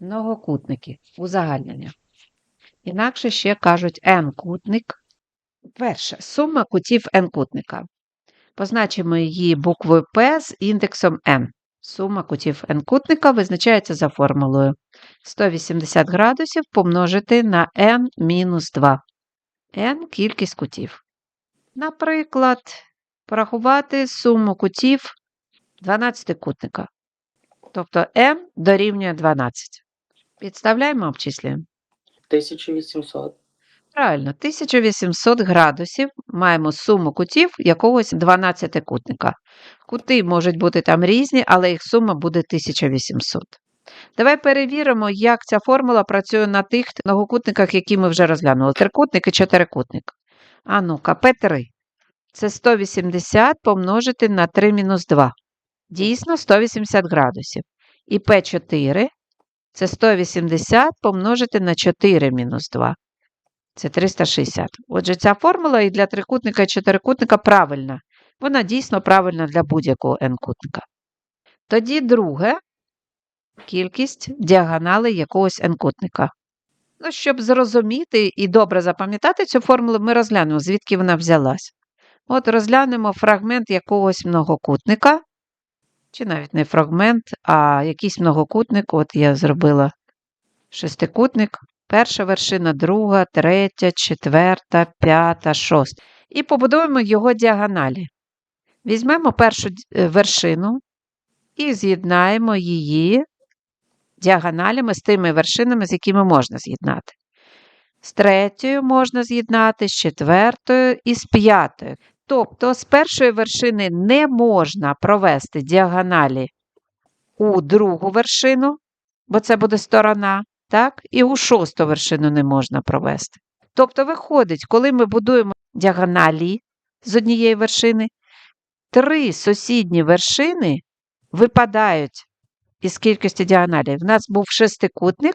Многокутники. Узагальнення. Інакше ще кажуть n-кутник. Перше. Сума кутів n-кутника. Позначимо її буквою P з індексом n. Сума кутів n-кутника визначається за формулою 180 градусів помножити на n-2. n – кількість кутів. Наприклад, порахувати суму кутів 12-кутника. Тобто n дорівнює 12. Підставляємо, обчислюємо. 1800. Правильно, 1800 градусів маємо суму кутів якогось 12-кутника. Кути можуть бути там різні, але їх сума буде 1800. Давай перевіримо, як ця формула працює на тих многокутниках, які ми вже розглянули. Трикутник і чотирикутник. А ну-ка, P3. Це 180 помножити на 3 мінус 2. Дійсно, 180 градусів. І P4 це 180 помножити на 4 мінус 2. Це 360. Отже, ця формула і для трикутника і чотирикутника правильна. Вона дійсно правильна для будь-якого n-кутника. Тоді друге кількість діагоналей якогось n-кутника. Ну, щоб зрозуміти і добре запам'ятати цю формулу, ми розглянемо, звідки вона взялась. От розглянемо фрагмент якогось многокутника, чи навіть не фрагмент, а якийсь многокутник. От я зробила шестикутник. Перша вершина, друга, третя, четверта, п'ята, шоста. І побудуємо його діагоналі. Візьмемо першу е, вершину і з'єднаємо її діагоналями з тими вершинами, з якими можна з'єднати. З третьою можна з'єднати, з четвертою і з п'ятою. Тобто з першої вершини не можна провести діагоналі у другу вершину, бо це буде сторона, так? І у шосту вершину не можна провести. Тобто, виходить, коли ми будуємо діагоналі з однієї вершини, три сусідні вершини випадають із кількості діагоналів. У нас був шестикутник.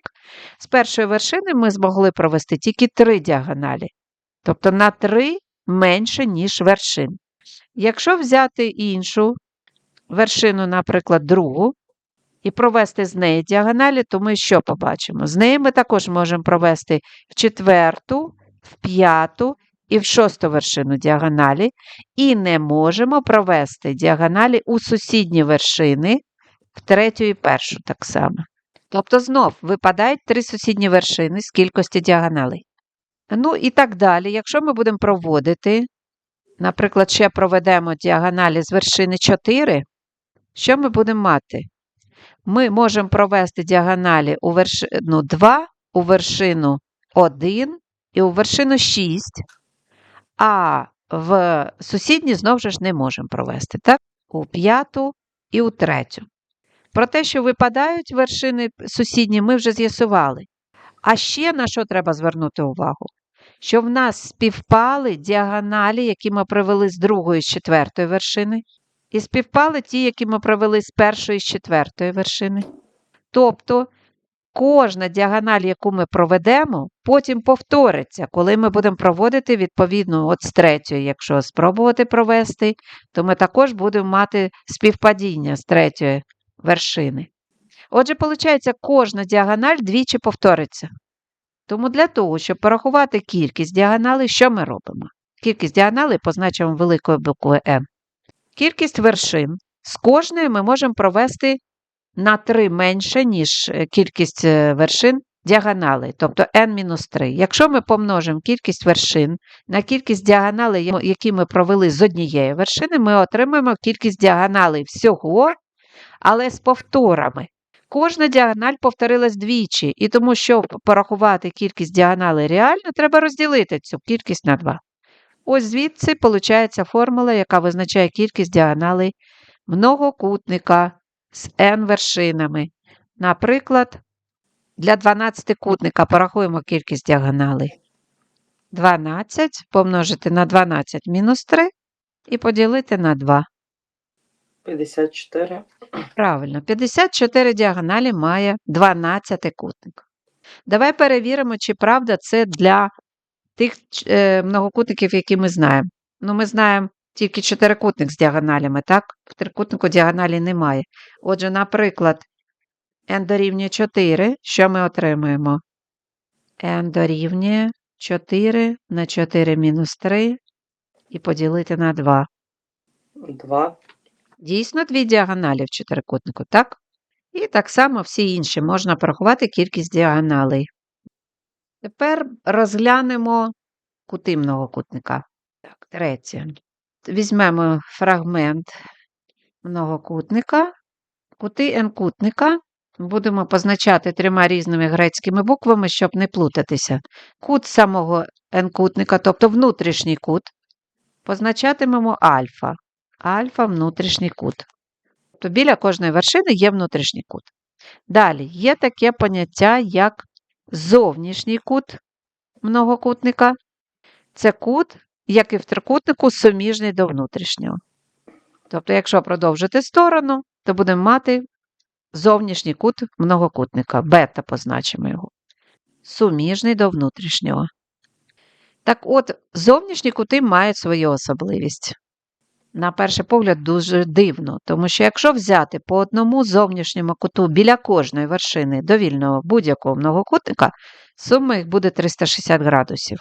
З першої вершини ми змогли провести тільки три діагоналі. Тобто на три менше, ніж вершин. Якщо взяти іншу вершину, наприклад, другу, і провести з неї діагоналі, то ми що побачимо? З неї ми також можемо провести в четверту, в п'яту і в шосту вершину діагоналі, і не можемо провести діагоналі у сусідні вершини, в третю і першу так само. Тобто знов випадають три сусідні вершини з кількості діагоналей. Ну і так далі. Якщо ми будемо проводити, наприклад, ще проведемо діагоналі з вершини 4, що ми будемо мати? Ми можемо провести діагоналі у вершину 2, у вершину 1 і у вершину 6, а в сусідні знову ж не можемо провести, так? У п'яту і у третю. Про те, що випадають вершини сусідні, ми вже з'ясували. А ще на що треба звернути увагу? Що в нас співпали діагоналі, які ми провели з другої з четвертої вершини, і співпали ті, які ми провели з першої з четвертої вершини. Тобто кожна діагональ, яку ми проведемо, потім повториться, коли ми будемо проводити відповідно от з третьої, якщо спробувати провести, то ми також будемо мати співпадіння з третьої вершини. Отже, виходить, кожна діагональ двічі повториться. Тому для того, щоб порахувати кількість діагоналей, що ми робимо? Кількість діагоналей позначимо великою буквою N. Кількість вершин з кожної ми можемо провести на 3 менше, ніж е, кількість е, вершин діагоналей, тобто n-3. Якщо ми помножимо кількість вершин на кількість діагоналей, які ми провели з однієї вершини, ми отримаємо кількість діагоналей всього, але з повторами. Кожна діагональ повторилась двічі, і тому, щоб порахувати кількість діагоналей реально, треба розділити цю кількість на 2. Ось звідси виходить формула, яка визначає кількість діагоналей многокутника з n вершинами. Наприклад, для 12-кутника порахуємо кількість діагоналей. 12 помножити на 12 мінус 3 і поділити на 2. 54. Правильно, 54 діагоналі має 12-кутник. Давай перевіримо, чи правда це для тих е, многокутників, які ми знаємо. Ну, ми знаємо тільки чотирикутник з діагоналями, так? В трикутнику діагоналі немає. Отже, наприклад, n дорівнює 4, що ми отримуємо? n дорівнює 4 на 4 мінус 3 і поділити на 2. 2. Дійсно, дві діагоналі в чотирикутнику, так? І так само всі інші можна порахувати кількість діагоналей. Тепер розглянемо кути многокутника. Так, третє. Візьмемо фрагмент многокутника, кути n-кутника. Будемо позначати трьома різними грецькими буквами, щоб не плутатися. Кут самого n-кутника, тобто внутрішній кут, позначатимемо альфа. Альфа внутрішній кут. Тобто біля кожної вершини є внутрішній кут. Далі є таке поняття, як зовнішній кут многокутника. Це кут, як і в трикутнику, суміжний до внутрішнього. Тобто, якщо продовжити сторону, то будемо мати зовнішній кут многокутника. Бета позначимо його. Суміжний до внутрішнього. Так от, зовнішні кути мають свою особливість. На перший погляд, дуже дивно, тому що якщо взяти по одному зовнішньому куту біля кожної вершини довільного будь-якого многокутника, сума їх буде 360 градусів.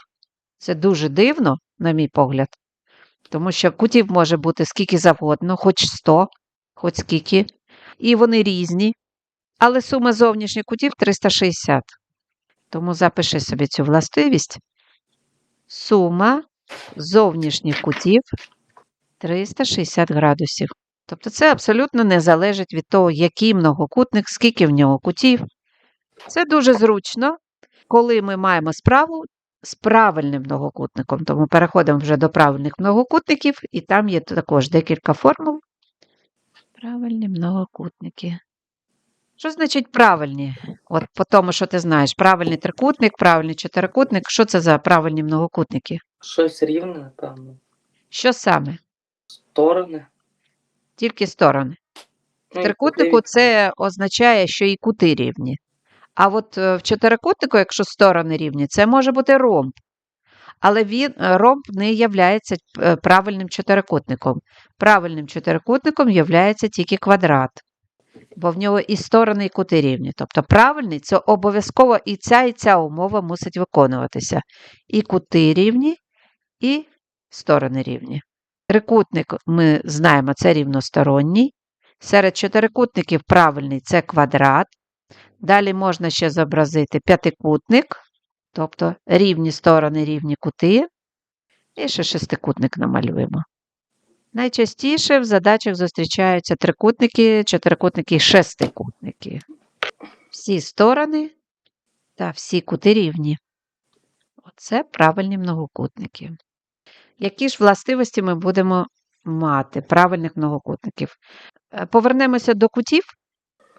Це дуже дивно, на мій погляд, тому що кутів може бути скільки завгодно, хоч 100, хоч скільки, і вони різні, але сума зовнішніх кутів 360. Тому запиши собі цю властивість. Сума зовнішніх кутів 360 градусів. Тобто це абсолютно не залежить від того, який многокутник, скільки в нього кутів. Це дуже зручно, коли ми маємо справу з правильним многокутником. Тому переходимо вже до правильних многокутників, і там є також декілька формул. Правильні многокутники. Що значить правильні? От по тому, що ти знаєш, правильний трикутник, правильний чотирикутник. Що це за правильні многокутники? Щось рівне, напевно. Що саме? Сторони. Тільки сторони. В Ну, трикутнику це означає, що і кути рівні. А от е, в чотирикутнику, якщо сторони рівні, це може бути ромб. Але він, е, ромб не є правильним чотирикутником. Правильним чотирикутником є тільки квадрат, бо в нього і сторони, і кути рівні. Тобто правильний це обов'язково і ця, і ця умова мусить виконуватися. І кути рівні, і сторони рівні. Трикутник ми знаємо, це рівносторонній. Серед чотирикутників правильний це квадрат. Далі можна ще зобразити п'ятикутник, тобто рівні сторони, рівні кути. І ще шестикутник намалюємо. Найчастіше в задачах зустрічаються трикутники, чотирикутники і шестикутники. Всі сторони та всі кути рівні. Оце правильні многокутники. Які ж властивості ми будемо мати правильних многокутників? Е, Повернемося до кутів.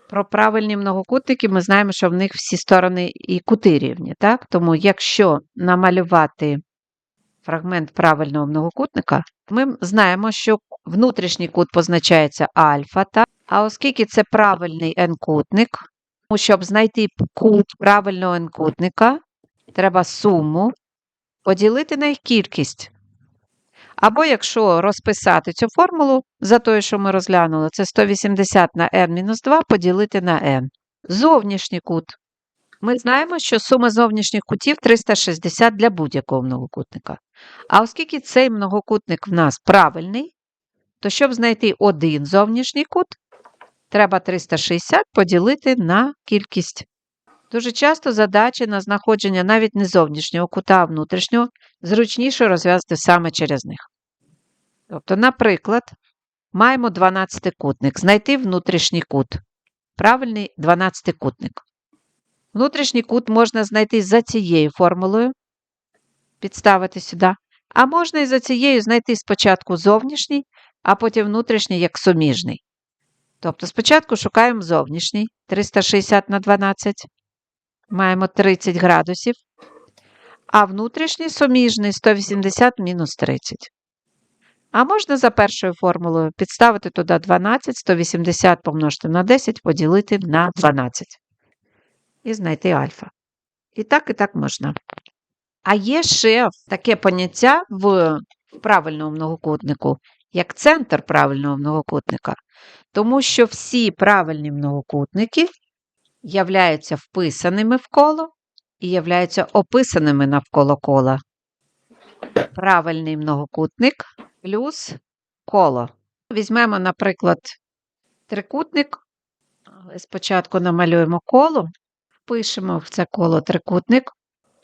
Про правильні многокутники ми знаємо, що в них всі сторони і кути рівні. Так? Тому якщо намалювати фрагмент правильного многокутника, ми знаємо, що внутрішній кут позначається альфа, так? а оскільки це правильний n-кутник, тому щоб знайти кут правильного n-кутника, треба суму поділити на їх кількість. Або якщо розписати цю формулу за тою, що ми розглянули, це 180 на n-2 поділити на n. Зовнішній кут. Ми знаємо, що сума зовнішніх кутів 360 для будь-якого многокутника. А оскільки цей многокутник в нас правильний, то щоб знайти один зовнішній кут, треба 360 поділити на кількість. Дуже часто задачі на знаходження навіть не зовнішнього кута, а внутрішнього зручніше розв'язати саме через них. Тобто, наприклад, маємо 12-кутник, знайти внутрішній кут. Правильний 12-кутник. Внутрішній кут можна знайти за цією формулою, підставити сюди, а можна і за цією знайти спочатку зовнішній, а потім внутрішній як суміжний. Тобто спочатку шукаємо зовнішній 360 на 12, маємо 30 градусів, а внутрішній суміжний 180 мінус 30. А можна за першою формулою підставити туди 12, 180 помножити на 10, поділити на 12. І знайти альфа. І так, і так можна. А є ще таке поняття в правильному многокутнику, як центр правильного многокутника. Тому що всі правильні многокутники являються вписаними в коло і являються описаними навколо кола. Правильний многокутник плюс коло. Візьмемо, наприклад, трикутник, спочатку намалюємо коло, впишемо в це коло трикутник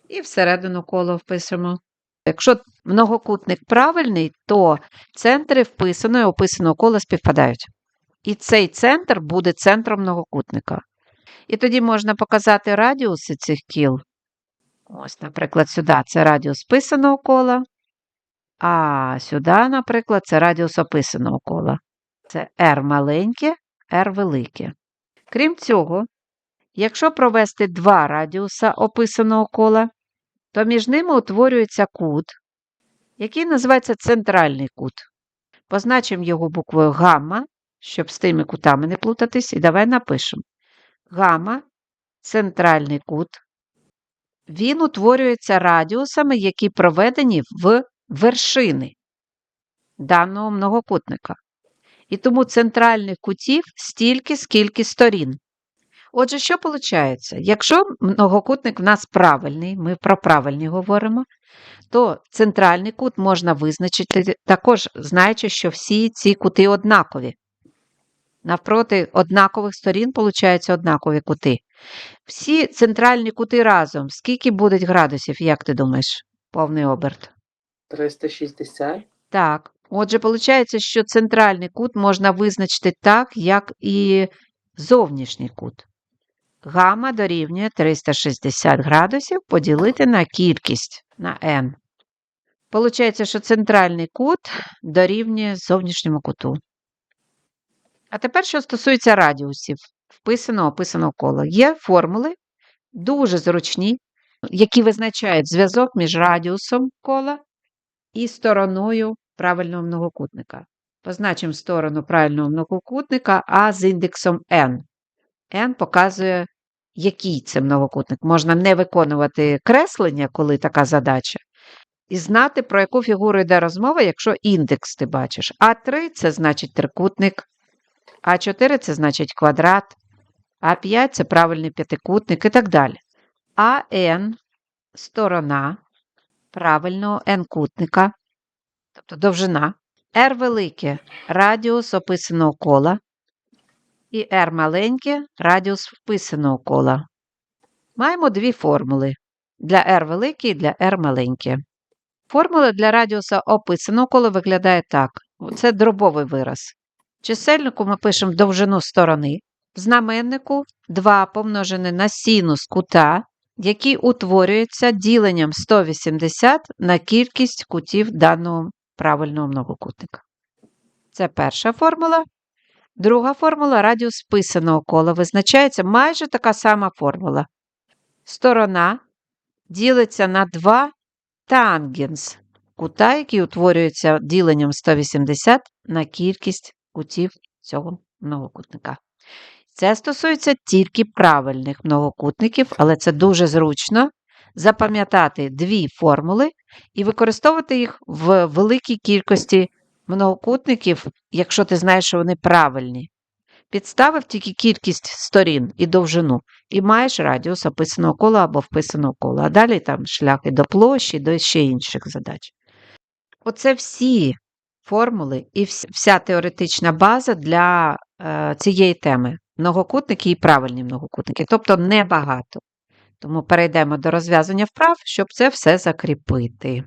і всередину коло впишемо. Якщо многокутник правильний, то центри вписаного і описаного кола співпадають. І цей центр буде центром многокутника. І тоді можна показати радіуси цих кіл. Ось, наприклад, сюди це радіус писаного кола, а сюди, наприклад, це радіус описаного кола. Це R маленьке, R велике. Крім цього, якщо провести два радіуса описаного кола, то між ними утворюється кут, який називається центральний кут. Позначимо його буквою гамма, щоб з тими кутами не плутатись, і давай напишемо. Гамма центральний кут. Він утворюється радіусами, які проведені в вершини даного многокутника. І тому центральних кутів стільки, скільки сторін. Отже, що виходить? Якщо многокутник в нас правильний, ми про правильний говоримо, то центральний кут можна визначити також, знаючи, що всі ці кути однакові. Навпроти однакових сторін, получаються однакові кути. Всі центральні кути разом, скільки будуть градусів, як ти думаєш, повний оберт? 360. Так. Отже, виходить, що центральний кут можна визначити так, як і зовнішній кут. Гамма дорівнює 360 градусів поділити на кількість на n. Получається, що центральний кут дорівнює зовнішньому куту. А тепер, що стосується радіусів, вписаного описаного кола. Є формули, дуже зручні, які визначають зв'язок між радіусом кола і стороною правильного многокутника. Позначимо сторону правильного многокутника А з індексом n. n показує, який це многокутник. Можна не виконувати креслення, коли така задача, і знати, про яку фігуру йде розмова, якщо індекс ти бачиш. А3 це значить трикутник, А4 це значить квадрат, А5 це правильний п'ятикутник і так далі. АН сторона правильного n-кутника, тобто довжина, R велике радіус описаного кола, і R маленьке радіус вписаного кола. Маємо дві формули для R велике і для R маленьке. Формула для радіуса описаного кола виглядає так: це дробовий вираз. Чисельнику ми пишемо довжину сторони, в знаменнику 2 помножене на синус кута, який утворюється діленням 180 на кількість кутів даного правильного многокутника. Це перша формула. Друга формула радіус писаного кола визначається майже така сама формула. Сторона ділиться на 2 тангенс кута, який утворюється діленням 180 на кількість кутів цього многокутника. Це стосується тільки правильних многокутників, але це дуже зручно запам'ятати дві формули і використовувати їх в великій кількості многокутників, якщо ти знаєш, що вони правильні. Підставив тільки кількість сторін і довжину, і маєш радіус описаного кола або вписаного кола, а далі там шляхи до площі, до ще інших задач. Оце всі формули і вся теоретична база для е, цієї теми. Многокутники і правильні многокутники, тобто небагато. Тому перейдемо до розв'язання вправ, щоб це все закріпити.